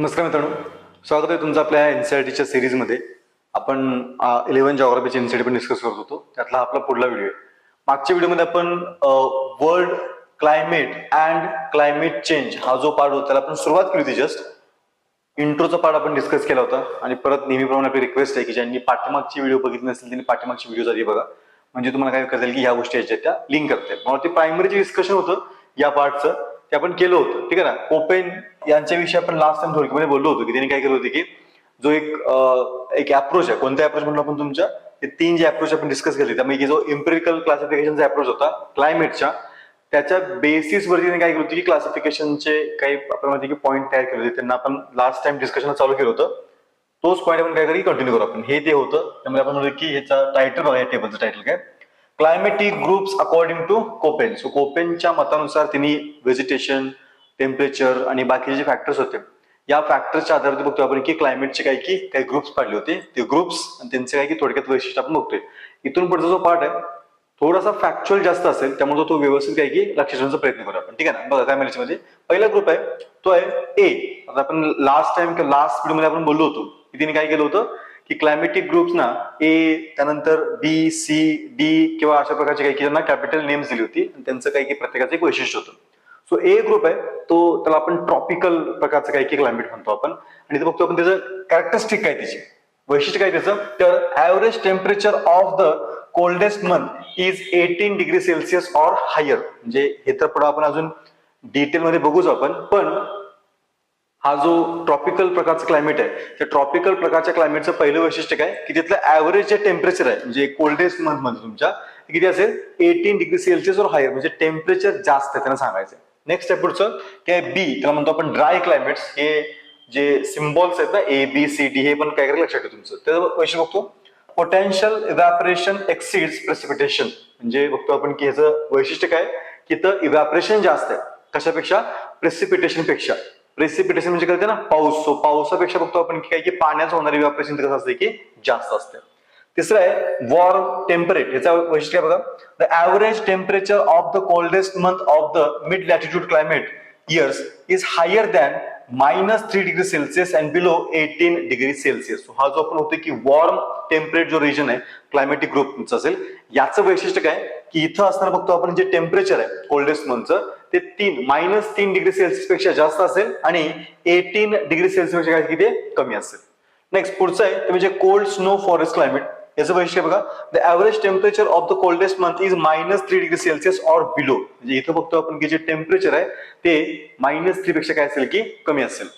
नमस्कार मित्रांनो. स्वागत आहे तुमचं आपल्या एन सी आर टीच्या सिरीजमध्ये आपण इलेव्हन जॉग्राफीचे एन सी पण डिस्कस करत होतो. त्यातला हा आपला पुढला व्हिडिओ आहे. मागच्या व्हिडिओमध्ये आपण world climate and climate change हा जो पार्ट होता त्याला आपण सुरुवात केली होती जस्ट इंट्रोचा पार्ट आपण डिस्कस केला होता. आणि परत नेहमीप्रमाणे आपली रिक्वेस्ट आहे की ज्यांनी पाठीमागची व्हिडिओ बघितली नसेल त्यांनी पाठीमागची व्हिडिओ आधी बघा. म्हणजे तुम्हाला काय करता येईल की ह्या गोष्टी आहेत त्या लिंक करता येईल. मला ते प्रायमरी जे डिस्कशन होतं या पार्टचं ते आपण केलं होतं. ठीक आहे ना? ओपेन यांच्याविषयी आपण लास्ट टाइम थोडक्यामध्ये बोललो होतो की त्यांनी काय केलं होतं की जो एक एक अप्रोच आहे कोणत्या अप्रोच म्हणून आपण तुमच्या ते तीन जे अप्रोच आपण डिस्कस केले त्यामुळे जो इम्पेरिकल क्लासिफिकेशनचा अप्रोच होता क्लायमेटच्या त्याच्या बेसिस वरती त्यांनी काय केलं होतं की क्लासिफिकेशनचे काही आपण म्हणतो की पॉईंट तयार केले होते. त्यांना आपण लास्ट टाइम डिस्कशन चालू केलं होतं. तोच पॉईंट आपण काय करी कंटिन्यू करू आपण. हे ते होतं. त्यामुळे आपण म्हणतो की ह्याचा टायटल बघा या टेबलचं टायटल काय? Climatic groups according to Koppen so कोपेनच्या मतानुसार त्यांनी व्हेजिटेशन टेम्परेचर आणि बाकीचे जे फॅक्टर्स होते या फॅक्टर्सच्या आधारावर बघतो आपण की क्लायमेटचे काही की काही ग्रुप्स पाडले होते. ते ग्रुप्स आणि त्यांचे काही की थोडक्यात वैशिष्ट्य आपण बघतोय. इथून पुढचा जो पार्ट आहे थोडासा फॅक्च्युअल जास्त असेल त्यामुळे तो व्यवस्थित काही की लक्ष ठेवण्याचा प्रयत्न करू आपण. ठीक आहे ना? बघा काय मध्ये? पहिला ग्रुप आहे तो आहे ए आता आपण लास्ट टाइम लास्ट व्हिडिओमध्ये आपण बोललो होतो की तिने काय केलं होतं? की क्लायमेटिक ग्रुप्स ना ए त्यानंतर बी सी डी किंवा अशा प्रकारचे काही की त्यांना कॅपिटल नेम्स दिली होती. आणि त्यांचं काही की प्रत्येकाचं एक वैशिष्ट्य होतं. सो ए ग्रुप आहे तो त्याला आपण ट्रॉपिकल प्रकारचं काही की क्लायमेट म्हणतो आपण. आणि ते बघतो आपण त्याचं कॅरेक्टरिस्टिक काय त्याची? वैशिष्ट्य काय त्याचं? तर average temperature of the coldest month is eighteen degree Celsius or higher म्हणजे हे तर पुढे आपण अजून डिटेल मध्ये बघूच आपण. पण हा जो ट्रॉपिकल प्रकारचं क्लायमेट आहे त्या ट्रॉपिकल प्रकारच्या क्लायमेटचं पहिलं वैशिष्ट्य काय? की तिथलं ऍव्हरेज जे टेम्परेचर आहे म्हणजे कोल्डेस्ट मंथमध्ये तुमच्या किती असेल? Eighteen degree Celsius or higher म्हणजे टेम्परेचर जास्त आहे त्यांना सांगायचं नेक्स्ट आहे पुढचं काय बी त्याला म्हणतो आपण ड्राय क्लायमेट्स हे जे सिम्बॉल्स आहेत ना ए बी सी डी हे पण काय करायला लक्षात ठेव तुमचं. त्याचं वैशिष्ट्य बघतो. पोटेन्शियल इव्हॅपरेशन एक्सीड्स प्रेसिपिटेशन म्हणजे बघतो आपण की ह्याचं वैशिष्ट्य काय? की तर इव्हॅपरेशन जास्त आहे. कशापेक्षा? प्रेसिपिटेशनपेक्षा. प्रेसिपिटेशन म्हणजे कळते ना पाऊस. सो पावसापेक्षा बघतो आपण की काय की पाण्याचं होणारे इव्हॅपरेशन कसं असते की जास्त असते तिसरं आहे वॉर्म टेम्परेट याचा वैशिष्ट्य काय बघा? The average temperature of the coldest month of the mid latitude climate years is higher than minus three degree Celsius and below eighteen degree Celsius हा जो आपण होतो की वॉर्म टेम्परेट जो रिजन आहे क्लायमेटिक ग्रुपचं असेल याचं वैशिष्ट्य काय? की इथं असणार बघतो आपण जे टेम्परेचर आहे कोल्डेस्ट मंथचं ते तीन मायनस तीन डिग्री सेल्सिअस पेक्षा जास्त असेल आणि एटीन डिग्री सेल्सिअस पेक्षा किती कमी असेल. नेक्स्ट पुढचं आहे ते म्हणजे कोल्ड स्नो फॉरेस्ट क्लायमेट याचं वैशिष्ट्य बघा the average temperature of the coldest month is minus three degree Celsius or below म्हणजे इथं बघतो आपण की जे टेम्परेचर आहे, ते मायनस थ्री पेक्षा काय असेल की कमी असेल.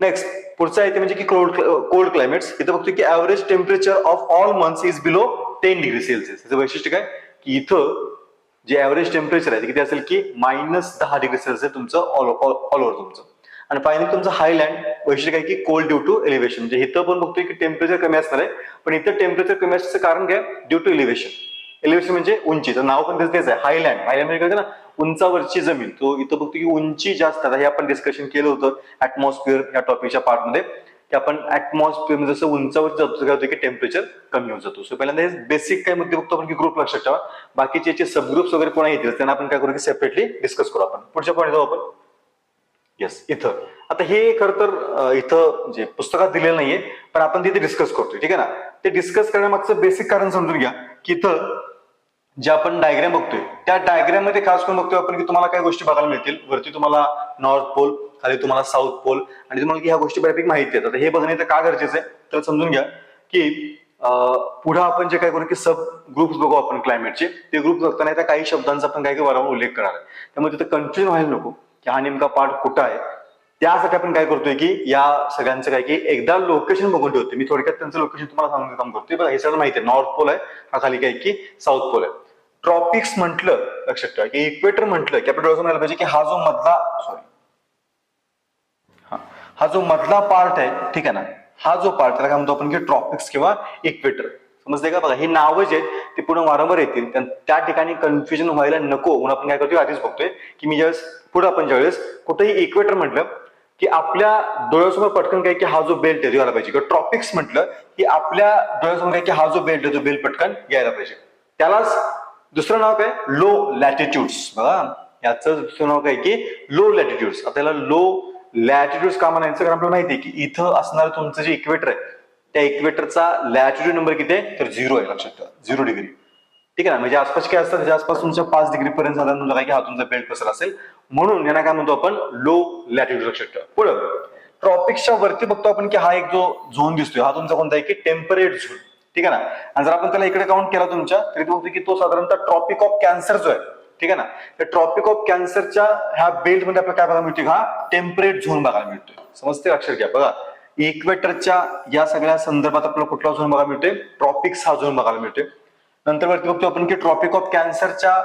नेक्स्ट पुढचं आहे ते म्हणजे की कोल्ड कोल्ड क्लायमेट्स इथं बघतो की average temperature of all months is below ten degree Celsius याचं वैशिष्ट्य काय? की इथं जे ऍव्हरेज टेम्परेचर आहे ते किती असेल की मायनस दहा डिग्री सेल्सिअस तुमचं ऑल ऑल ओव्हर तुमचं. आणि फायनली तुमचं हायलँड वैशिष्ट्य काय की कोल्ड ड्यू टू एलिव्हेशन म्हणजे इथं पण बघतोय की टेम्परेचर कमी असणार आहे पण इथं टेम्परेचर कमी असण्याचं कारण काय? ड्यू टू एलिव्हेशन एलिव्हेशन म्हणजे उंचीचं नाव पण तेच तेच आहे. हायलँड हायलँड म्हणजे काय ना? उंचावरची जमीन. तो इथं बघतो की उंची जास्त आता हे आपण डिस्कशन केलं होतं ऍटमॉस्फिअर या टॉपिकच्या पार्टमध्ये की आपण ऍटमॉस्फिअर म्हणजे जसं उंचावर जातो काय होतं की टेम्परेचर कमी होत जातो. सो पहिल्यांदा हे बेसिक काय मुद्दे बघतो आपण की ग्रुप लक्षात ठेवा. बाकीचे याचे सबग्रुप्स वगैरे कोणा येतील त्यांना आपण काय करू की सेपरेटली डिस्कस करू आपण. पुढच्या पॉईंट जाऊ आपण. येस इथं. आता हे खरं तर इथं जे पुस्तकात दिलेलं नाहीये पण आपण तिथे डिस्कस करतोय. ठीक आहे ना? ते डिस्कस करण्यामागचं बेसिक कारण समजून घ्या की इथं जे आपण डायग्राम बघतोय त्या डायग्राममध्ये खास करून बघतोय आपण की तुम्हाला काय गोष्टी बघायला मिळतील. वरती तुम्हाला नॉर्थ पोल खाली तुम्हाला साऊथ पोल आणि तुम्हाला की ह्या गोष्टी बऱ्यापैकी माहिती आहेत. हे बघणे तर का गरजेचं आहे? तर समजून घ्या की पुढे आपण जे काय करू की सब ग्रुप्स बघू आपण क्लायमेटचे ते ग्रुप बघताना त्या काही शब्दांचा आपण काही काय उल्लेख करणार आहे. त्यामुळे तिथं कन्फ्युजन व्हायला नको की हा नेमका पार्ट कुठं आहे? त्यासाठी आपण काय करतोय की या सगळ्यांचं काय की एकदा लोकेशन बघून ठेवतोय. मी थोडक्यात त्यांचं लोकेशन तुम्हाला सांगून काम करतोय. बघा हे सगळं माहिती आहे. नॉर्थ पोल आहे हा खाली काय की साऊथ पोल आहे. ट्रॉपिक्स म्हटलं लक्षात ठेवा की इक्वेटर म्हटलं की आपल्याला डोळ्यासमोर पाहिजे की हा जो मधला सॉरी हा हा जो मधला पार्ट आहे ठीक आहे ना? हा जो पार्ट त्याला काय म्हणतो आपण की ट्रॉपिक्स किंवा इक्वेटर समजते का? बघा हे नावं जे आहेत ते पुढे वारंवार येतील. त्या- ठिकाणी कन्फ्युजन व्हायला नको म्हणून आपण काय करतोय आधीच बघतोय की मी ज्यावेळेस पुढे आपण ज्यावेळेस कुठेही इक्वेटर म्हटलं की आपल्या डोळ्यासमोर पटकन काय की हा जो बेल्ट आहे यायला पाहिजे. किंवा ट्रॉपिक्स म्हटलं की आपल्या डोळ्यासमोर काय की हा जो बेल्ट आहे तो बेल्ट पटकन यायला पाहिजे. त्यालाच दुसरं नाव काय? लो लॅटिट्यूड्स बघा याचं दुसरं नाव काय की लो लॅटिट्यूड्स आपल्याला लो लॅटिट्यूड का म्हणायचं? कारण आपल्याला माहिती आहे की इथं असणारं तुमचं जे इक्वेटर आहे त्या इक्वेटरचा लॅटिट्यूड नंबर किती आहे? तर झिरो आहे लक्षात ठेवा. झिरो डिग्री ठीक आहे ना? म्हणजे आसपास काय असतात त्याच्या म्हणजे आसपास तुमच्या पाच डिग्री पर्यंत साधारण तुमचा काय की हा तुमचा बेल्ट पसर असेल. म्हणून यांना काय म्हणतो आपण? लो लॅटिट्यूड लक्षात ठेवा. पुढं. ट्रॉपिक्सच्या वरती बघतो आपण की हा एक जो झोन दिसतोय हा तुमचा कोणता आहे की टेम्परेट झोन ठीक आहे ना? आणि जर आपण त्याला इकडे काउंट केला तुमच्या तरी तो की तो साधारणतः ट्रॉपिक ऑफ कॅन्सर जो आहे ठीक आहे ना? तर ट्रॉपिक ऑफ कॅन्सरच्या ह्या बेल्टमध्ये आपल्याला काय बघायला मिळतोय हा टेम्परेट झोन बघायला मिळतोय. समजते अक्षर घ्या बघा इक्वेटरच्या या सगळ्या संदर्भात आपल्याला कुठला झोन बघायला मिळतोय? ट्रॉपिक्स हा झोन बघायला मिळतोय. नंतर वरती बघतो आपण की ट्रॉपिक ऑफ कॅन्सरच्या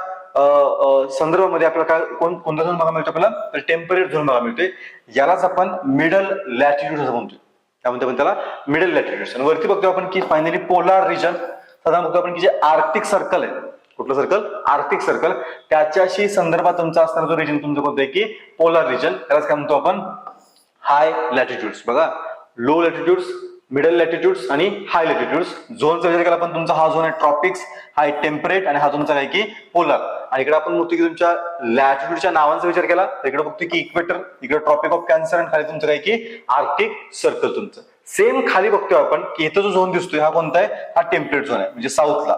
संदर्भामध्ये आपल्याला काय कोण कोणता झोन बघायला मिळतो आपल्याला? तर टेम्परेट झोन बघायला मिळतोय. यालाच आपण मिडल लॅटिट्यूड असं म्हणतोय. त्यामध्ये आपण त्याला मिडल लॅटिट्यूड आणि वरती बघतो आपण की फायनली पोलार रिजन साधारण बघतो आपण की जे आर्थिक सर्कल आहे. कुठलं सर्कल आर्थिक सर्कल त्याच्याशी संदर्भात तुमचा असणारा जो रिजन तुमचं कोणतं आहे की पोलार रिजन त्यालाच काय म्हणतो आपण? हाय लॅटिट्यूड्स बघा. लो लॅटिट्यूड्स मिडल लॅटिट्यूड्स आणि हाय लॅटिट्यूड्स झोनचा विचार केला पण तुमचा हा झोन आहे ट्रॉपिक्स हा टेम्परेट आणि हा तुमचा काय की पोलार आणि इकडे आपण बघतो की तुमच्या लॅटिट्यूडच्या नावांचा विचार केला तर इकडे बघतो की इक्वेटर इकडे ट्रॉपिक ऑफ कॅन्सर आणि खाली तुमचं काय की आर्टिक सर्कल तुमचं. सेम खाली बघतोय आपण की इथं जो झोन दिसतोय हा कोणता आहे? हा टेम्परेट झोन आहे म्हणजे साऊथला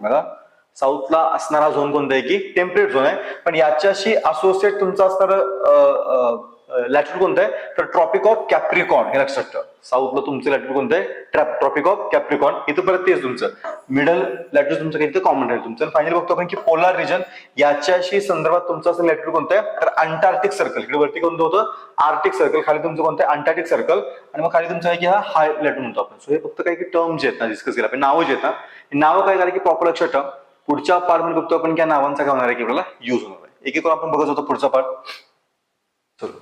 बघा. साऊथला असणारा झोन कोणता आहे की टेम्परेट झोन आहे. पण याच्याशी असोसिएट तुमचा असणार लॅटिट्यूड कोणतं आहे? तर ट्रॉपिक ऑफ कॅप्रिकॉन हे लक्षात ठेवा. साऊथला तुमचं लॅटिट्यूड कोणतं आहे? Trap tropic of Capricorn. इथं परत तेच तुमचं. मिडल लॅटिट्यूड तुमचं काही इथं कॉमन राहील तुमचं. फायनली बघतो आपण की पोलार रिजन याच्याशी संदर्भात तुमचं असं लॅटिट्यूड कोणतं आहे? तर अंटार्क्टिक सर्कल इकडे वरती कोणतं होतं? आर्टिक सर्कल खाली तुमचं कोणतं आहे? अंटार्क्टिक सर्कल आणि मग खाली तुमचं आहे की हा हाय लॅटिट्यूड म्हणतो आपण. सो हे फक्त काही टर्म जे आहेत ना डिस्कस केला. आपण नावं जे आहेत ना नावं काय झालं की प्रॉपर लक्षात ठेवा. पुढच्या पार्टमध्ये बघतो आपण की या नावांचा काय होणार आहे की आपल्याला यूज होणार आहे. एक एक करून आपण बघत होतो पुढचा पार्ट चलो.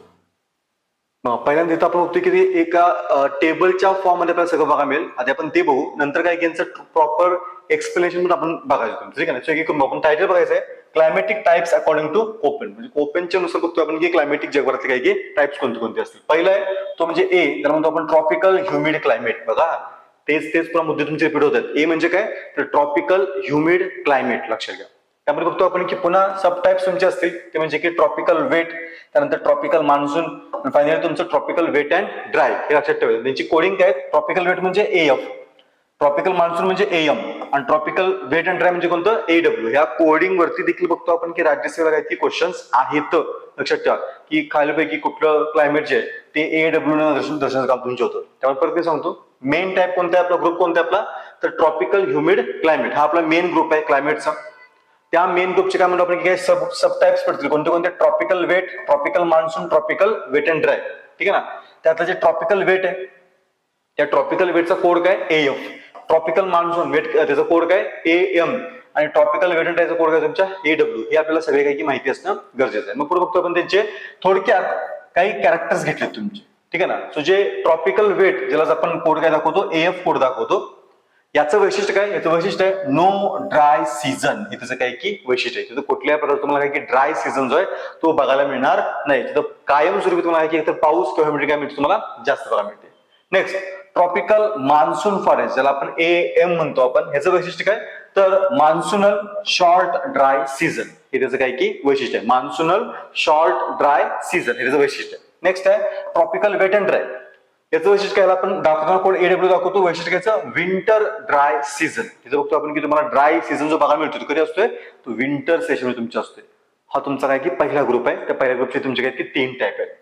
पहिल्यांदा इथं आपण बघतोय की ते एका टेबलच्या फॉर्ममध्ये आपल्याला सगळं बघा मिळेल. आधी आपण ते बघू. नंतर काय यांचं प्रॉपर एक्सप्लेनेशन पण आपण बघायचं ठीक आहे ना? करून आपण टायटल बघायचं आहे. Climatic types according to Koppen म्हणजे कोपेनच्या नुसार बघतो आपण की क्लायमेटिक जगभरातले काही की टाइप्स कोणते कोणते असतील. पहिला आहे तो म्हणजे ए त्याला म्हणतो आपण ट्रॉपिकल ह्युमिड क्लायमेट बघा. तेच तेच पुन्हा मुद्दे तुमचे रिपीट होतात. ए म्हणजे काय? तर ट्रॉपिकल ह्युमिड क्लायमेट लक्षात घ्या. त्यामध्ये बघतो आपण की पुन्हा सब टाईप्स तुमचे असतील. ते म्हणजे की ट्रॉपिकल वेट त्यानंतर ट्रॉपिकल मान्सून फायनली तुमचं ट्रॉपिकल वेट अँड ड्राय हे लक्षात ठेवायचं त्यांची कोडिंग काय ट्रॉपिकल वेट म्हणजे ए एफ ट्रॉपिकल मान्सून म्हणजे एम आणि ट्रॉपिकल वेट अँड ड्राय म्हणजे कोणतं? ए डब्ल्यू ह्या कोडिंग वरती देखील बघतो आपण की राज्यसेवेला काही क्वेश्चन्स आहेत. लक्षात ठेवा. की खालीपैकी कुठलं क्लायमेट जे आहे ते ए डब्ल्यू न दर्शन दर्शनाचं काम होतं. त्यामुळे परत मी सांगतो. मेन टाईप कोणता आहे आपला? ग्रुप कोणता आहे आपला? तर ट्रॉपिकल ह्युमिड क्लायमेट हा आपला मेन ग्रुप आहे क्लायमेटचा त्या मेन ग्रुपचे काय म्हणतो आपण की सब सब टाईप्स पडतील. कोणते कोणते? Tropical wet tropical monsoon tropical wet and dry ठीक आहे ना? त्यातलं जे ट्रॉपिकल वेट आहे त्या ट्रॉपिकल वेटचा कोड काय? A F tropical monsoon wet त्याचा कोड काय? ए एम आणि ट्रॉपिकल वेट अँड ड्रायचा कोड काय तुमच्या? ए डब्ल्यू हे आपल्याला सगळे काही माहिती असणं गरजेचं आहे. मग पुढे बघतो आपण त्यांचे थोडक्यात काही कॅरेक्टर्स घेतले तुमचे. ठीक आहे ना? सो जे ट्रॉपिकल वेट ज्याला आपण कोड काय दाखवतो? ए एफ कोड दाखवतो. याचं वैशिष्ट्य काय? याचं वैशिष्ट्य आहे नो ड्राय सीझन हे त्याचं काय की वैशिष्ट्य आहे. तिथं कुठल्याही प्रकारचं तुम्हाला काय की ड्राय सीझन जो आहे तो बघायला मिळणार नाही. तिथं कायमस्वरूपी तुम्हाला काय की पाऊस किंवा ह्युमिडिटी काय मिळते तुम्हाला जास्त बघायला मिळते. नेक्स्ट ट्रॉपिकल मान्सून फॉरेस्ट ज्याला आपण ए एम म्हणतो आपण ह्याचं वैशिष्ट्य काय? तर मान्सूनल शॉर्ट ड्राय सीझन हे त्याचं काय की वैशिष्ट्य आहे. मान्सूनल शॉर्ट ड्राय सीझन हे त्याचं वैशिष्ट्य आहे. नेक्स्ट आहे ट्रॉपिकल वेट अँड ड्राय याचं वैशिष्ट्य काय आपण दाखवताना कोण एडब्ल्यू दाखवतो? वैशिष्ट्य कायचं विंटर ड्राय सीझन तिथं बघतो आपण की तुम्हाला ड्राय सीझन जो बघायला मिळतो तो कधी असतोय? तो विंटर सेशन तुमच्या असतोय. हा तुमचा काय की पहिला ग्रुप आहे. त्या पहिल्या ग्रुपचे तुमचे काय की तीन टाईप आहे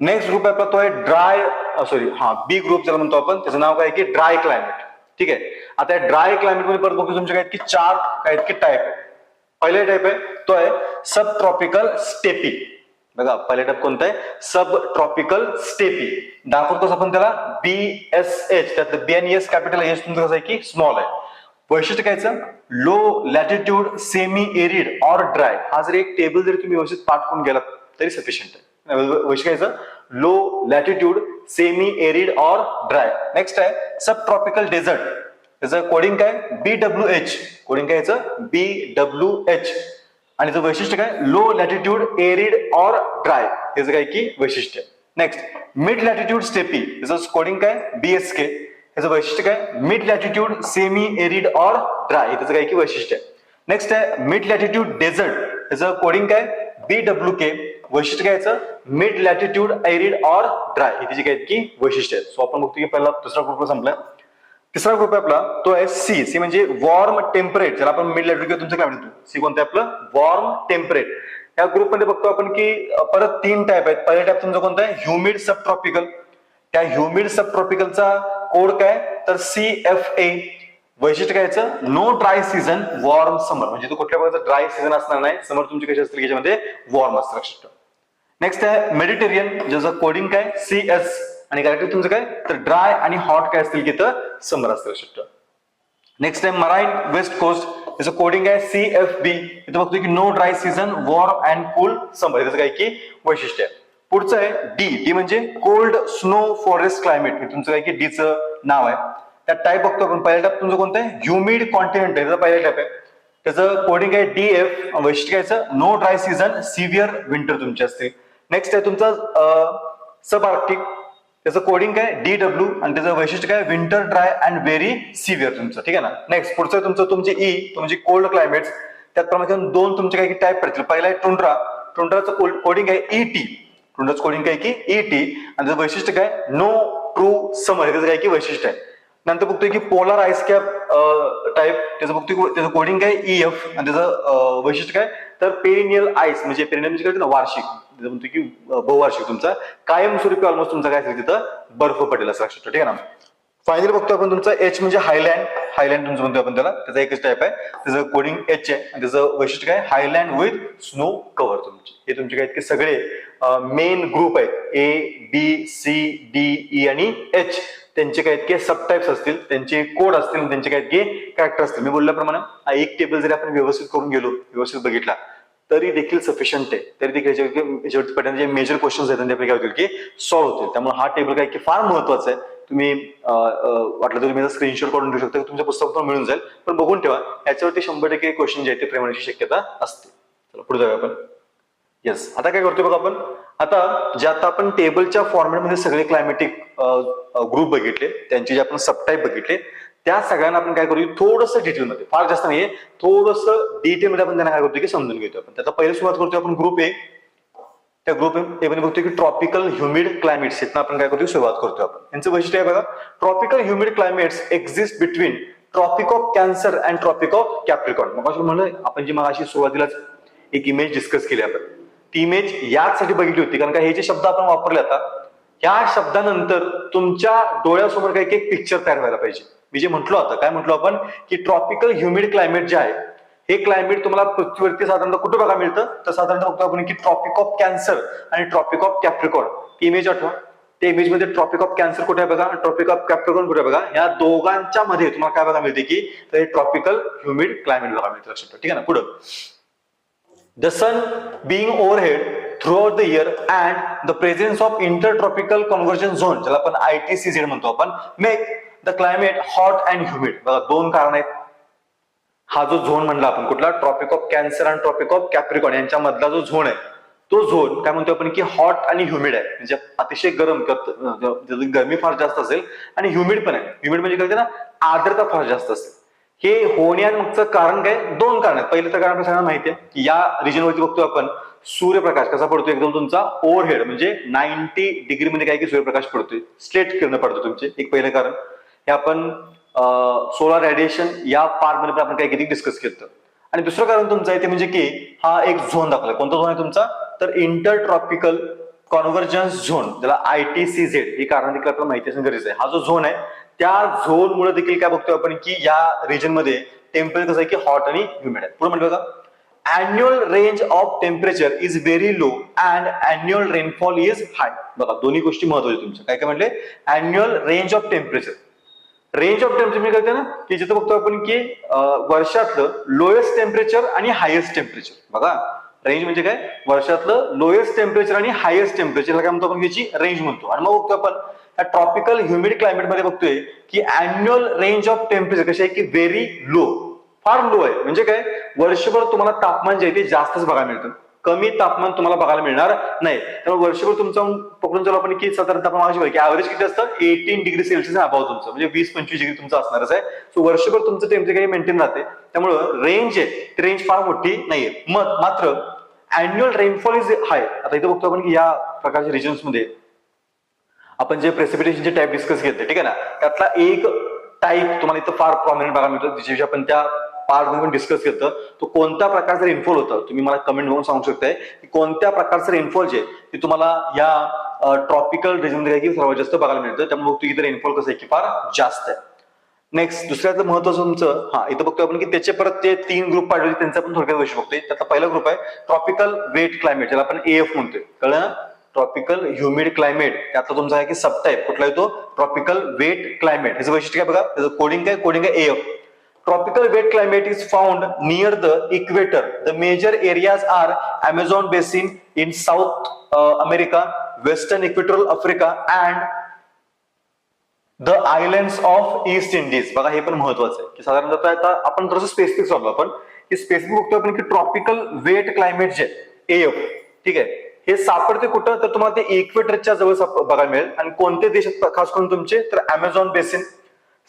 नेक्स्ट ग्रुप आहे आपला तो आहे ड्राय सॉरी हा बी ग्रुप ज्याला म्हणतो आपण त्याचं नाव काय आहे की ड्राय क्लायमेट ठीक आहे? आता ड्राय क्लायमेटमध्ये परत बघतो तुमचे काय की चार काय आहेत की टाईप आहे पहिला टाईप आहे तो आहे सब ट्रॉपिकल स्टेपी बघा पहिला टप कोणता आहे? सब ट्रॉपिकल स्टेपी दाखवतोच आपण त्याला. बी एस एच त्यातलं बी आणि एस कॅपिटल एच तुमचं कसं आहे की स्मॉल आहे. वैशिष्ट्य कायचं low latitude semi arid or dry हा जर एक टेबल जरी तुम्ही व्यवस्थित पाठ करून गेलात तरी सफिशियंट आहे. वैशिष्ट्य कायचं low latitude semi arid or dry next आहे सब ट्रॉपिकल डेझर्ट त्याचं कोडिंग काय? बी डब्ल्यू एच कोडिंग काय याचं? बी डब्ल्यू एच आणि जो वैशिष्ट्य काय? Low latitude arid or dry त्याचं काय की वैशिष्ट्य. नेक्स्ट मिड लॅटिट्यूड स्टेपी याचं कोडिंग काय? बीएसके याचं के वैशिष्ट्य काय? Mid latitude semi arid or dry त्याचं काय की वैशिष्ट्य नेक्स्ट आहे मिड लॅटिट्यूड डेझर्ट याचं कोडिंग काय? बी डब्ल्यू के वैशिष्ट्य काय याचं? Mid latitude arid or dry ही त्याची काय की वैशिष्ट्य सो आपण बघतो की पहिला दुसरा ग्रुप संपलाय. तिसरा ग्रुप आहे आपला तो आहे सी सी म्हणजे वॉर्म टेम्परेट ज्याला आपण मिड लॅटिट्यूड तुमचं काय म्हणतो? सी कोणतं आपलं? वॉर्म टेम्परेट या ग्रुपमध्ये बघतो आपण की परत तीन टाईप आहेत. पहिला टाईप तुमचा कोणता आहे? ह्युमिड सब ट्रॉपिकल त्या ह्युमिड सब ट्रॉपिकलचा कोड काय? तर सी एफ ए वैशिष्ट्य काय याचं? No dry season warm summer म्हणजे तो कुठल्या प्रकारचा ड्राय सीझन असणार नाही. समर तुमची कशी असतील? याच्यामध्ये वॉर्म असतं नेक्स्ट आहे मेडिटेरियन ज्याचं कोडिंग काय? सी एस आणि कॅरेक्टर तुमचं काय? तर ड्राय आणि हॉट काय असतील की तर समर असतं लक्षात नेक्स्ट आहे मराईन वेस्ट कोस्ट त्याचं कोडिंग आहे सी एफ बी इथं बघतो की no dry season warm and cool summer त्याचं काय की वैशिष्ट्य आहे. पुढचं आहे डी डी म्हणजे कोल्ड स्नो फॉरेस्ट क्लायमेट हे तुमचं काय की डीचं नाव आहे. त्या टाईप बघतो आपण. पहिला टाईप तुमचं कोणतं आहे? ह्युमिड कॉन्टिनेंट आहे. त्याचा पहिला टाईप आहे. त्याचं कोडिंग आहे डी एफ वैशिष्ट्य कायचं no dry season severe winter तुमचे असते. नेक्स्ट आहे तुमचा सब आर्क्टिक त्याचं कोडिंग काय? डी डब्ल्यू आणि त्याचं वैशिष्ट्य काय? Winter dry and very severe तुमचं. ठीक आहे ना? नेक्स्ट पुढचं तुमचं तुमचे ई तुमची कोल्ड क्लायमेट त्यात प्रामुख्याने दोन तुमचे काही टाईप पडतील. पहिला आहे टुंड्रा. टुंड्राचं कोडिंग आहे ई टी टुंड्राचं कोडिंग काय की ई टी आणि त्याचं वैशिष्ट्य काय? नो ट्रू समर हे त्याचं काय की वैशिष्ट्य आहे. नंतर बघतोय की पोलार आईस कॅप टाईप त्याचं बघतोय त्याचं कोडिंग काय? ई एफ आणि त्याचं वैशिष्ट्य काय? तर पेरिनियल आईस म्हणजे पेरिनियल म्हणजे काय ना? वार्षिक. तिथं म्हणतो की बहुवार्षिक तुमचा कायमस्वरूपी ऑलमोस्ट तुमचा काय असेल तिथं बर्फ पडेल असं लक्षात ठीक आहे ना? फायनली बघतो आपण तुमचा एच म्हणजे हायलँड हायलँड तुमचं म्हणतो आपण त्याला. त्याचा एकच टाईप आहे. त्याचं कोडिंग एच आहे. आणि त्याचं वैशिष्ट्य काय? हायलँड विथ स्नो कव्हर तुमचे. हे तुमचे काय इतके सगळे मेन ग्रुप आहेत. A B C D E आणि एच त्यांचे काय इतके सब टाइप्स असतील. त्यांचे कोड असतील. त्यांचे काय इतके कॅरेक्टर असतील. मी बोलल्याप्रमाणे एक टेबल जरी आपण व्यवस्थित करून गेलो व्यवस्थित बघितला तरी देखील सफिशियंट आहे. तरी देखील याच्यावरती जे मेजर क्वेश्चन्स आहेत ते काय होतील की सॉल्व्ह होतील. त्यामुळे हा टेबल काय की फार महत्त्वाचा आहे. तुम्ही वाटलं तर तुम्ही स्क्रीनशॉट करून देऊ शकता. तुमच्या पुस्तक पण मिळून जाईल. पण बघून ठेवा याच्यावरती शंभर टक्के क्वेश्चन जे आहेत ते प्रेमाची शक्यता असते. चला पुढे जाऊया आपण. येस आता काय करतोय बघा आपण? आता जे आता आपण टेबलच्या फॉर्मॅटमध्ये सगळे क्लायमॅटिक ग्रुप बघितले त्यांचे जे आपण सबटाईप बघितले त्या सगळ्यांना आपण काय करू थोडस डिटेलमध्ये फार जास्त नाहीये थोडस डिटेलमध्ये आपण त्यांना काय करतो की समजून घेतो आपण. त्याचा पहिली सुरुवात करतो आपण ग्रुप ए त्या ग्रुपमध्ये बघतोय की ट्रॉपिकल ह्युमिड क्लायमेट्स इथं आपण काय करतो सुरुवात करतो आपण. यांचं वैशिष्ट्य आहे बघा tropical humid climates exist between tropic of cancer and tropic of capricorn मग असं म्हणलं आपण जी मग अशी सुरुवातीलाच एक इमेज डिस्कस केली आपण. ती इमेज याचसाठी बघितली होती कारण का हे जे शब्द आपण वापरले आता या शब्दानंतर तुमच्या डोळ्यासमोर काही एक पिक्चर तयार व्हायला पाहिजे. मी जे म्हटलो आता काय म्हटलो आपण? की ट्रॉपिकल ह्युमिड क्लायमेट जे आहे हे क्लायमेट तुम्हाला पृथ्वीवरती साधारणतः कुठं बघा मिळतं? तर साधारणतः बघतो आपण की ट्रॉपिक ऑफ कॅन्सर आणि ट्रॉपिक ऑफ कॅप्रिकॉन इमेज आठवा. त्या इमेजमध्ये ट्रॉपिक ऑफ कॅन्सर कुठे बघा? ट्रॉपिक ऑफ कॅप्रिकॉन कुठे बघा? या दोघांच्या मध्ये तुम्हाला काय बघा मिळते की तर हे ट्रॉपिकल ह्युमिड क्लायमेट बघा मिळतं लक्षात ठीक आहे ना? पुढं. The sun being overhead throughout the year and the presence of intertropical convergence zone ज्याला आपण ITCZ म्हणतो. आपण make the climate hot and humid बघा दोन कारण आहेत. हा जो झोन म्हणला आपण कुठला? ट्रॉपिक ऑफ कॅन्सर आणि ट्रॉपिक ऑफ कॅप्रिकॉन यांच्यामधला जो झोन आहे तो झोन काय म्हणतो आपण की हॉट आणि ह्युमिड आहे. म्हणजे अतिशय गरम किंवा गरमी फार जास्त असेल आणि ह्युमिड पण आहे. ह्युमिड म्हणजे काय ना? आर्द्रता फार जास्त असेल. हे होण्यामागचं कारण काय? दोन कारण आहेत. पहिलं तर कारण आपल्याला सगळ्यांना माहिती आहे की या रिजनवरती बघतो आपण सूर्यप्रकाश कसा पडतो एकदम तुमचा? ओव्हरहेड म्हणजे नाईन्टी डिग्री मध्ये काय की सूर्यप्रकाश पडतोय. स्ट्रेट किरण पडतो तुमचे. एक पहिलं कारण. हे आपण सोलार रेडिएशन या पार्टमध्ये पण आपण काय किती डिस्कस केलं. आणि दुसरं कारण तुमचं आहे ते म्हणजे की हा एक झोन दाखवला कोणता झोन आहे तुमचा? तर इंटर ट्रॉपिकल कॉन्व्हर्जन्स झोन ज्याला आय टी सी झेड ही कारण देखील आपल्याला माहिती असणं गरजेचं आहे. हा जो झोन आहे त्या झोन मुळे देखील काय बघतोय आपण की या रिजनमध्ये टेम्परेचर कसं आहे की हॉट आणि ह्युमिड आहे. पुढे म्हणजे का? Annual range of temperature is very low and annual rainfall is high बघा दोन्ही गोष्टी महत्त्वाच्या तुमच्या. काय काय म्हटले? Annual range of temperature range of temperature म्हणजे काय ना की जिथं बघतो आपण की वर्षातलं लोएस्ट टेम्परेचर आणि हायेस्ट टेम्परेचर बघा रेंज म्हणजे काय? वर्षातलं लोएस्ट टेम्परेचर आणि हायेस्ट टेम्परेचर काय म्हणतो आपण? याची रेंज म्हणतो. आणि मग बघतो आपण ट्रॉपिकल ह्युमिड क्लायमेटमध्ये बघतोय की अॅन्युअल रेंज ऑफ टेम्परेचर कशी आहे की व्हेरी लो फार लो आहे. म्हणजे काय? वर्षभर तुम्हाला तापमान जे आहे ते जास्तच बघायला मिळतं. कमी तापमान तुम्हाला बघायला मिळणार नाही. त्यामुळे वर्षभर तुमचं पकडून चालू आपण की साधारण तापमान की ऍव्हरेज किती असतं? एटीन डिग्री सेल्सिअस अभाव तुमचं. म्हणजे वीस पंचवीस डिग्री तुमचं असणारच आहे. सो वर्षभर तुमचं टेम्परेचर काही मेंटेन राहते. त्यामुळं रेंज आहे. ती रेंज फार मोठी नाहीये. मग मात्र अॅन्युअल रेनफॉल इज हाय आता इथे बघतो आपण की या प्रकारच्या रिजन्समध्ये आपण जे प्रेसिपिटेशनचे टाईप डिस्कस घेतले ठीक आहे ना? त्यातला एक टाईप तुम्हाला इथं फार प्रॉमिनंट बघायला मिळतो ज्याच्याविषयी आपण त्या पार्टमध्ये डिस्कस केलं. तो कोणत्या प्रकारचं रेनफॉल होतं? तुम्ही मला कमेंट म्हणून सांगू शकताय. की कोणत्या प्रकारचं रेनफॉल जे आहे, ते तुम्हाला या ट्रॉपिकल रिजनमध्ये सर्वात जास्त बघायला मिळतं. त्यामुळे बघतो इथं रेनफॉल कसं आहे की फार जास्त आहे. नेक्स्ट दुसऱ्याचं महत्वाचं तुमचं हा इथं बघतो आपण की त्याचे परत ते तीन ग्रुप पाठवले त्यांचा पण थोडक्यात गोष्टी बघतोय. त्यातला पहिला ग्रुप आहे ट्रॉपिकल वेट क्लायमेट ज्याला आपण एफ म्हणतोय. कळलं ना? ट्रॉपिकल ह्युमिड क्लायमेट त्यातला तुमचा आहे की सबटाईप कुठला येतो ट्रॉपिकल वेट क्लायमेट ह्याचं वैशिष्ट्य काय बघा? त्याचं कोडिंग काय? कोडिंग आहे F tropical wet climate is found near the equator the major areas are Amazon basin in South America western equatorial Africa and the island of East Indies बघा हे पण महत्वाचं आहे. की साधारणतः आपण थोडंसं स्पेसिफिक चाललो आपण की स्पेसिफिक बघतो आपण की ट्रॉपिकल वेट क्लायमेट जे एफ ठीक आहे? हे सापडते कुठं? तर तुम्हाला ते इक्वेटरच्या जवळ बघायला मिळेल. आणि कोणते देश खास करून तुमचे तर Amazon basin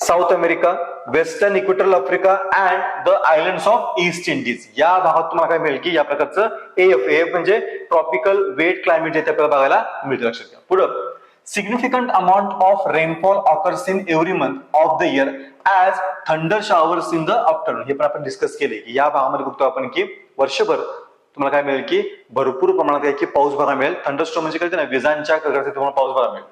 South America western equatorial Africa and the island of East Indies या भागात तुम्हाला काय मिळेल की या प्रकारचं एफ एफ म्हणजे ट्रॉपिकल वेट क्लायमेट जे आपल्याला बघायला मिळते. लक्षात घ्या. पुढं significant amount of rainfall occurs in every month of the year as thunder showers in the afternoon. हे पण आपण डिस्कस केले की या भागामध्ये बघतो आपण की वर्षभर तुम्हाला काय मिळेल की भरपूर प्रमाणात काय की पाऊस बघायला मिळेल. थंडरस्टॉर्म म्हणजे कळते ना विजांच्या तुम्हाला पाऊस बघायला मिळेल.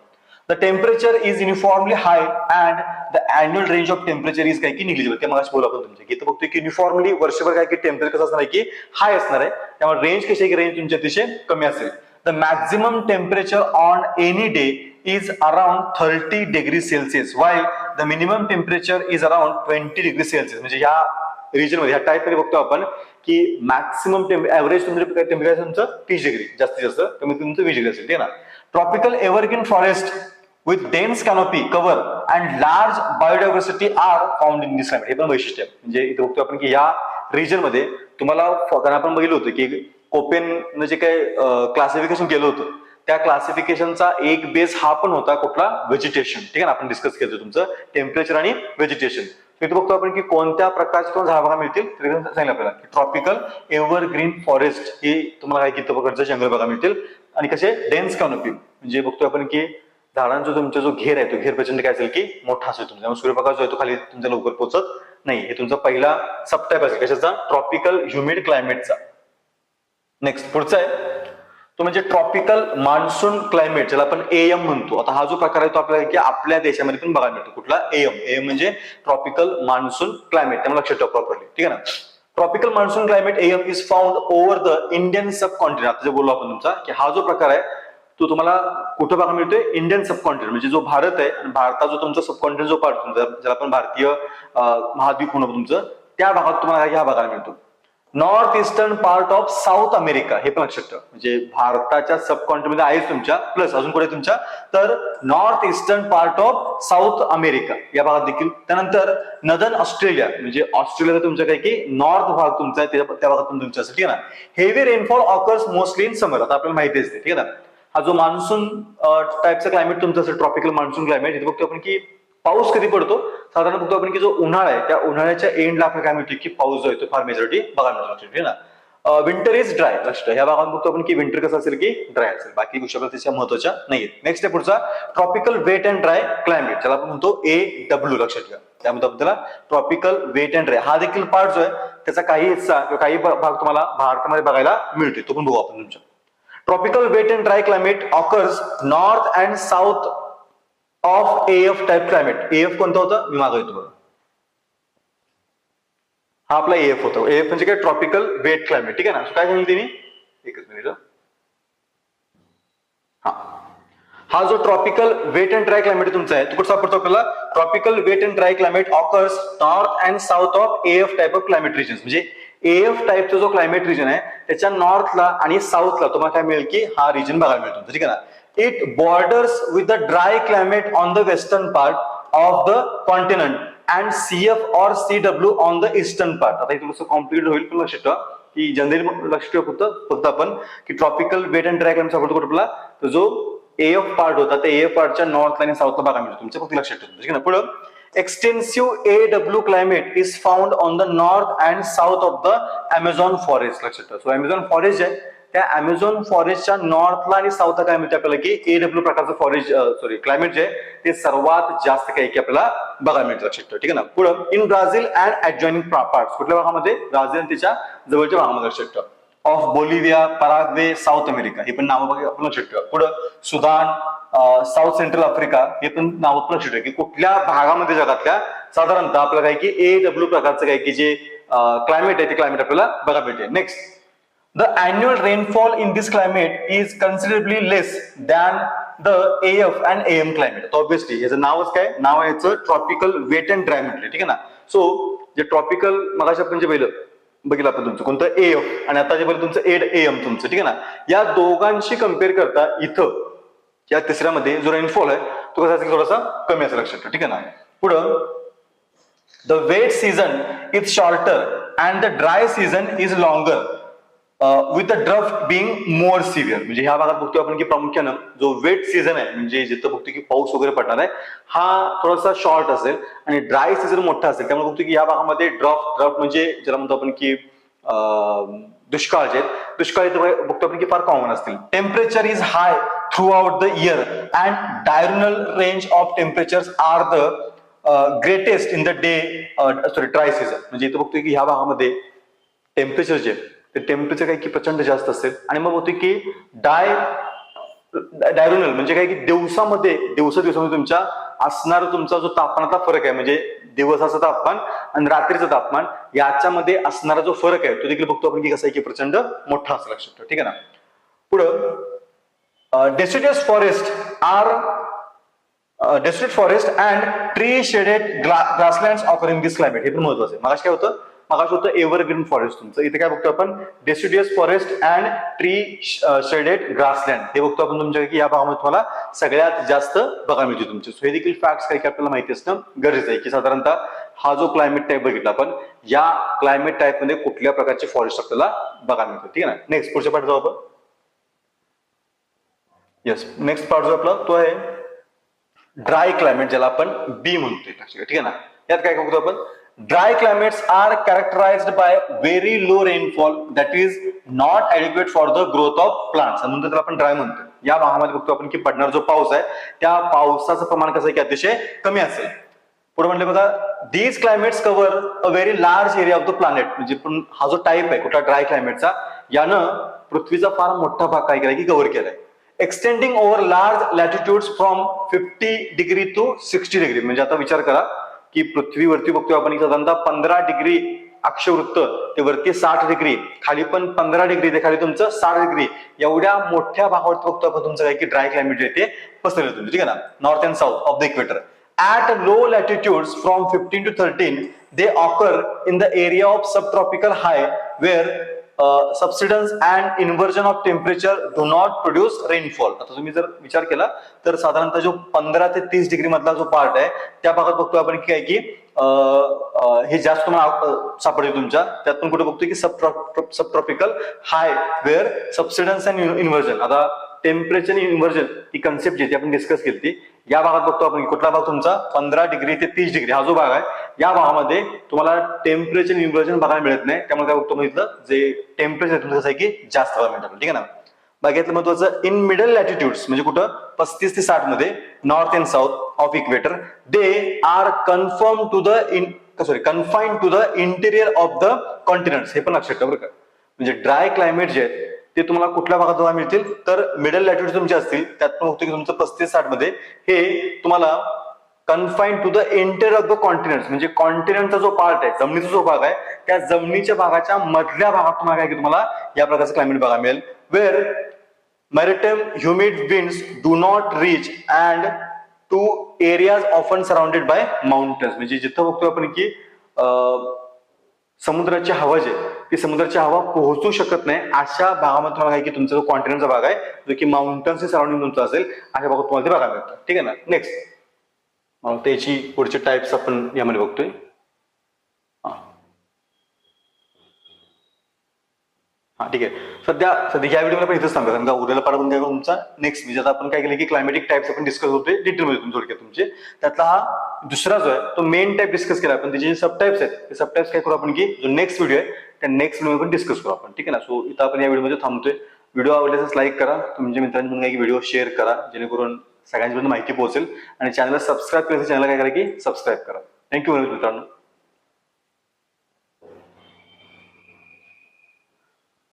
The temperature is uniformly high and the annual range of temperature is काय की निग्लिजिबल ते मला बोला आपण तुमच्या की इथं बघतोय की युनिफॉर्मली वर्षभर काय की टेम्परेचर कसं असणार आहे की हाय असणार आहे. त्यामुळे रेंज कशी आहे की रेंज तुमची अतिशय कमी असेल. The maximum temperature on any day is around thirty degree Celsius while the minimum temperature is around twenty degree Celsius म्हणजे ह्या रिजनमध्ये ह्या टाईपमध्ये बघतो आपण की मॅक्सिमम ऍव्हरेज तुमचं टेम्परेचर तुमचं तीस डिग्री जास्तीत जास्त कमी तुमचं वीस डिग्री असेल. ठीक आहे ना? Tropical evergreen forest with dense canopy cover and large biodiversity are found in this climate हे पण वैशिष्ट्य आहे. म्हणजे इथे बघतो आपण की या रिजनमध्ये तुम्हाला कारण आपण बघितलं होतं की कोपेन जे काही क्लासिफिकेशन केलं होतं त्या क्लासिफिकेशनचा एक बेस हा पण होता कुठला? व्हेजिटेशन ठीक आहे ना? आपण डिस्कस केलं तुमचं टेम्परेचर आणि व्हेजिटेशन इथे बघतो आपण की कोणत्या प्रकारचे तुम्हाला झाड मिळतील? सांगितलं आपल्याला की ट्रॉपिकल एव्हरग्रीन फॉरेस्ट हे तुम्हाला काय किती प्रकारचे जंगल बघायला मिळतील. आणि कसे? डेन्स कॅनोपी म्हणजे बघतो आपण की झाडांचा तुमचा जो घेर आहे तो घेर प्रचंड काय असेल की मोठा असेल तुमचा. सूर्यप्रकाश जो आहे तो खाली तुमच्या लवकर पोहोचत नाही. हे तुमचा पहिला सबटाईप असेल कशाचा? ट्रॉपिकल ह्युमिड क्लायमेटचा नेक्स्ट पुढचा आहे. तो म्हणजे ट्रॉपिकल मान्सून क्लायमेट ज्याला आपण एएम म्हणतो. आता हा जो प्रकार आहे तो आपल्याला की आपल्या देशामध्ये पण बघायला मिळतो. कुठला? एएम एएम म्हणजे ट्रॉपिकल मान्सून क्लायमेट त्यामुळे लक्षात ठेवा प्रॉपरली ठीक आहे ना? Tropical monsoon climate A M is found over the Indian subcontinent आता जे बोललो आपण तुमचा की हा जो प्रकार आहे तो तुम्हाला कुठं बघायला मिळतोय? इंडियन सबकॉन्टिनेंट म्हणजे जो भारत आहे भारताचा जो तुमचा सबकॉन्टिनेंट जो पार्ट तुमचा ज्याला आपण भारतीय महाद्वीप म्हणतो तुमचं त्या भागात तुम्हाला ह्या बघायला मिळतो. North eastern part of South America हे पण लक्षात ठेवा. म्हणजे भारताच्या सबमध्ये आहेच तुमच्या प्लस अजून कुठे तुमच्या? तर north eastern part of South America या भागात देखील. त्यानंतर नदन ऑस्ट्रेलिया म्हणजे ऑस्ट्रेलियाचा तुमच्या काय की नॉर्थ भाग तुमचा आहे त्या भागात तुमच्यासाठी ठीक आहे ना. Heavy rainfall occurs mostly in summer आता आपल्याला माहिती असते ठीक आहे ना? हा जो मान्सून टाईपचा क्लायमेट तुमचं असेल ट्रॉपिकल मान्सून क्लायमेट इथे बघतो आपण की पाऊस कधी पडतो? साधारण बघतो आपण की जो उन्हाळा आहे त्या उन्हाळ्याच्या एंडला आपल्याला काय मिळतो की पाऊस जो आहे तो फार मेजॉरिटी बघायला मिळतो ना? विंटर इज ड्राय लक्षात ह्या भागात बघतो आपण की विंटर कसं असेल की ड्राय असेल. बाकी गोष्टी आपल्याला त्याच्या महत्त्वाच्या नाहीयेत. नेक्स्ट आहे पुढचा tropical wet and dry climate ज्याला आपण म्हणतो ए डब्ल्यू लक्षात ठेवा. त्यामध्ये आपल्याला ट्रॉपिकल वेट अँड ड्राय हा देखील पार्ट जो आहे त्याचा काही हिस्सा किंवा काही भाग तुम्हाला भारतामध्ये बघायला मिळतोय. तो पण बघू आपण तुमच्या. Tropical wet and dry climate occurs north and south of F type climate F कोणतं होतं? मी मागं येतो बघा. हा आपला एफ होतो. एफ म्हणजे काय? ट्रॉपिकल वेट क्लायमेट ठीक आहे ना? काय सांगितलं तिने? एकच मिनिट हा. हा. जो tropical wet and dry climate तुमचा आहे तो कुठं सापडतो आपल्याला? Tropical wet and dry climate occurs north and south of F type of climate region म्हणजे एएफ टाईपचा जो क्लायमेट रिजन आहे त्याच्या नॉर्थला आणि साऊथला तुम्हाला काय मिळेल की हा रिजन बघायला मिळतो. ठीक आहे ना? It borders with the dry climate on the western part of the continent and C F or C W on the eastern part आता हे थोडंसं कॉम्प्लिकेट होईल पण लक्षात ठेवा. की जनरली लक्ष ठेवा फक्त फक्त आपण की tropical wet and dry climate सापडतो कुठला? तर जो एएफ पार्ट होता त्या एफ पार्टच्या नॉर्थला आणि साऊथला बघायला मिळतो. तुमच्या फक्त लक्षात ठेवतो ठीक आहे ना? पुढं extensive A W climate is found on the north and south of the Amazon forest लक्षात सो अमेझॉन फॉरेस्ट जे आहे त्या अमेझॉन फॉरेस्टच्या नॉर्थला आणि साऊथला काय मिळते आपल्याला की एडब्ल्यू प्रकारचं फॉरेस्ट सॉरी क्लायमेट जे आहे ते सर्वात जास्त काही की आपल्याला बघायला मिळतं. लक्षात ठीक आहे ना? पुढं in Brazil and adjoining parts कुठल्या भागामध्ये? ब्राझील आणि त्याच्या जवळच्या भागामध्ये. लक्षात ठेवा. Of Bolivia Paraguay South America हे पण नावं बघा आपण लक्षात ठेवा. पुढं सुदान साऊथ सेंट्रल आफ्रिका हे पण नाव पण लक्षात की कुठल्या भागामध्ये जगातल्या साधारणतः आपल्याला काय की ए डब्ल्यू प्रकारचं काय की जे क्लायमेट आहे ते क्लायमेट आपल्याला बघा भेटेल next the annual rainfall in this climate is considerably less than the F and M climate obviously याचं नावच काय? नाव आहे याचं ट्रॉपिकल वेट अँड ड्राय म्हटलं ठीक आहे ना? सो जे ट्रॉपिकल मगाशी आपण जे पहिलं बघितलं आपण तुमचं कोणतं एफ आणि आता जे पहिलं तुमचं एड एम तुमचं. ठीक आहे ना? या दोघांशी कंपेअर करता इथं या तिसऱ्यामध्ये जो रेनफॉल आहे तो कसा असेल थोडासा कमी असेल लक्षात ठीक आहे ना? पुढं the wet season is shorter and the dry season is longer with the drought being more severe म्हणजे ह्या भागात बघतो आपण की प्रामुख्यानं जो वेट सीझन आहे म्हणजे जिथं बघतो की पाऊस वगैरे पडणार आहे हा थोडासा शॉर्ट असेल आणि ड्राय सीझन मोठा असेल. त्यामुळे बघतो की या भागामध्ये ड्रॉप ड्रॉप म्हणजे ज्याला म्हणतो आपण की अं, दुष्काळ जे आहेत दुष्काळ बघतो आपण की फार कॉमन असतील. Temperature is high throughout the year. The year and of range of the are the greatest in the day sorry dry season. म्हणजे इथं बघतोय की ह्या भागामध्ये टेम्परेचर जे ते टेम्परेचर काय की प्रचंड जास्त असेल. आणि मग होते की डाय डायरोनल म्हणजे काय की दिवसामध्ये दिवसा दिवसामध्ये तुमच्या असणार तुमचा जो तापमानाचा फरक आहे म्हणजे दिवसाचं तापमान आणि रात्रीचं तापमान याच्यामध्ये असणारा जो फरक आहे तो देखील बघतो आपण की कसं आहे की प्रचंड मोठा असं लक्षात ठीक आहे ना? पुढं deciduous forest or desert forest and tree shaded grasslands occur in this climate हे पण महत्वाचं आहे. मगाशी काय होतं? मगाशी होतं एव्हरग्रीन फॉरेस्ट तुमचं. इथे काय बघतो आपण? Deciduous forest and tree shaded grassland हे बघतो आपण तुमच्या की या भागामध्ये तुम्हाला सगळ्यात जास्त बघायला मिळते तुमचे. सो हे देखील फॅक्ट्स काही आपल्याला माहिती असणं गरजेचं आहे की साधारणतः हा जो क्लायमेट टाईप बघितला आपण या क्लायमेट टाईपमध्ये कुठल्या प्रकारचे फॉरेस्ट आपल्याला बघायला मिळतो ठीक आहे ना? नेक्स्ट पुढच्या पाठ जाऊ आपण. येस नेक्स्ट पार्ट जो आपला तो आहे ड्राय क्लायमेट ज्याला आपण बी म्हणतोय. ठीक आहे ना? यात काय बघतो आपण? Dry climates are characterised by very low rainfall that is not adequate for the growth of plants म्हणून त्याला आपण ड्राय म्हणतो या भागामध्ये बघतो आपण की पडणार जो पाऊस आहे त्या पावसाचं प्रमाण कसं आहे की अतिशय कमी असेल. पुढे म्हणले बघा these climates cover a very large area of the planet म्हणजे पण हा जो टाईप आहे कुठला ड्राय क्लायमेटचा यानं पृथ्वीचा फार मोठा भाग काय केलाय की कव्हर केलाय. Extending over large latitude from fifty degree to sixty degree म्हणजे आता विचार करा की पृथ्वीवरती बघतोय आपण साधारणतः पंधरा डिग्री अक्षवृत्त ते वरती साठ डिग्री खाली पण पंधरा डिग्री ते खाली तुमचं साठ डिग्री एवढ्या मोठ्या भागावरती बघतो आपण तुमचं काय की ड्राय क्लायमेट येते पसरले पसरलं तुमचं ठीक आहे ना? North and south of the equator at low latitude from fifteen to thirteen they occur in the area of subtropical high where subsidence and inversion of temperature do not produce rainfall आता तुम्ही जर विचार केला तर साधारणतः जो पंधरा ते तीस डिग्री मधला जो पार्ट आहे त्या भागात बघतो आपण की काय की हे जास्त तुम्हाला सापडते तुमच्या. त्यात पण कुठे बघतोय की sub subtropical high where subsidence and inversion आता टेम्परेचर इन्व्हर्जन ही कन्सेप्ट जी ती आपण डिस्कस केली या भागात बघतो आपण कुठला भाग तुमचा? पंधरा डिग्री ते तीस डिग्री हा जो भाग आहे या भागामध्ये तुम्हाला टेम्परेचर इन्व्हर्जन बघायला मिळत नाही. त्यामुळे काय बघतो इथलं जे टेम्परेचर तुमचं कसं आहे की जास्त बघायला मिळतं ठीक आहे ना? बघितलं महत्वाचं इन मिडल लॅटिट्यूड्स म्हणजे कुठं? पस्तीस ते साठमध्ये north and south of equator they are confirm to the in sorry confine to the interior of the continents हे पण लक्षात ठेवा बरं का. म्हणजे ड्राय क्लायमेट जे आहे ते तुम्हाला कुठल्या भागात बघायला मिळतील? तर मिडल लॅटिट्यूड तुमचे असतील. त्यात पण होतं की तुमचं पस्तीस साठमध्ये. हे तुम्हाला confine to the enter of the continent म्हणजे कॉन्टिनेंटचा जो पार्ट आहे जमिनीचा जो भाग आहे त्या जमिनीच्या भागाच्या मधल्या भागात तुम्हाला काय की तुम्हाला या प्रकारचं क्लायमेट बघायला मिळेल. Where maritime humid winds do not reach and to areas often surrounded by mountains म्हणजे जिथं बघतोय आपण की समुद्राची हवा जी ती समुद्राची हवा पोहोचू शकत नाही. अशा भागामध्ये तुम्हाला काय की तुमचा जो कॉन्टिनेंटचा भाग आहे जो की माउंटन्स सराउंडिंग तुमचा असेल अशा भागात तुम्हाला ते बघायला मिळतं. ठीक आहे ना? नेक्स्ट मग त्याची पुढचे टाइप्स आपण यामध्ये बघतोय. हा ठीक आहे. सध्या सध्या या व्हिडिओला आपण इथेच सांगतो समजा उद्याला पाडा पण काय करू तुमचा नेक्स्ट म्हणजे आता आपण काय केलं की क्लायमेटिक टाइप्स आपण डिस्कस होतोय डिटेलमध्ये तुम्ही थोडक्यात तुमचे. त्यातला हा दुसरा जो आहे तो मेन टाइप डिस्कस केला आपण. त्याचे जे सब टाइप्स आहेत ते सब टाइप्स काय करू आपण की जो नेक्स्ट व्हिडिओ आहे त्या नेक्स्ट व्हिडिओ पण डिस्कस करू आपण. ठीक आहे ना? सो इथं आपण या व्हिडिओमध्ये थांबतोय. व्हिडिओ आवडल्यास लाईक करा. तुमच्या मित्रांपर्यंत काही व्हिडिओ शेअर करा जेणेकरून सगळ्यांपर्यंत माहिती पोहोचेल. आणि चॅनलला सबस्क्राईब करायचं चॅनल काय करा की सबस्क्राईब करा. थँक्यू मित्रांनो.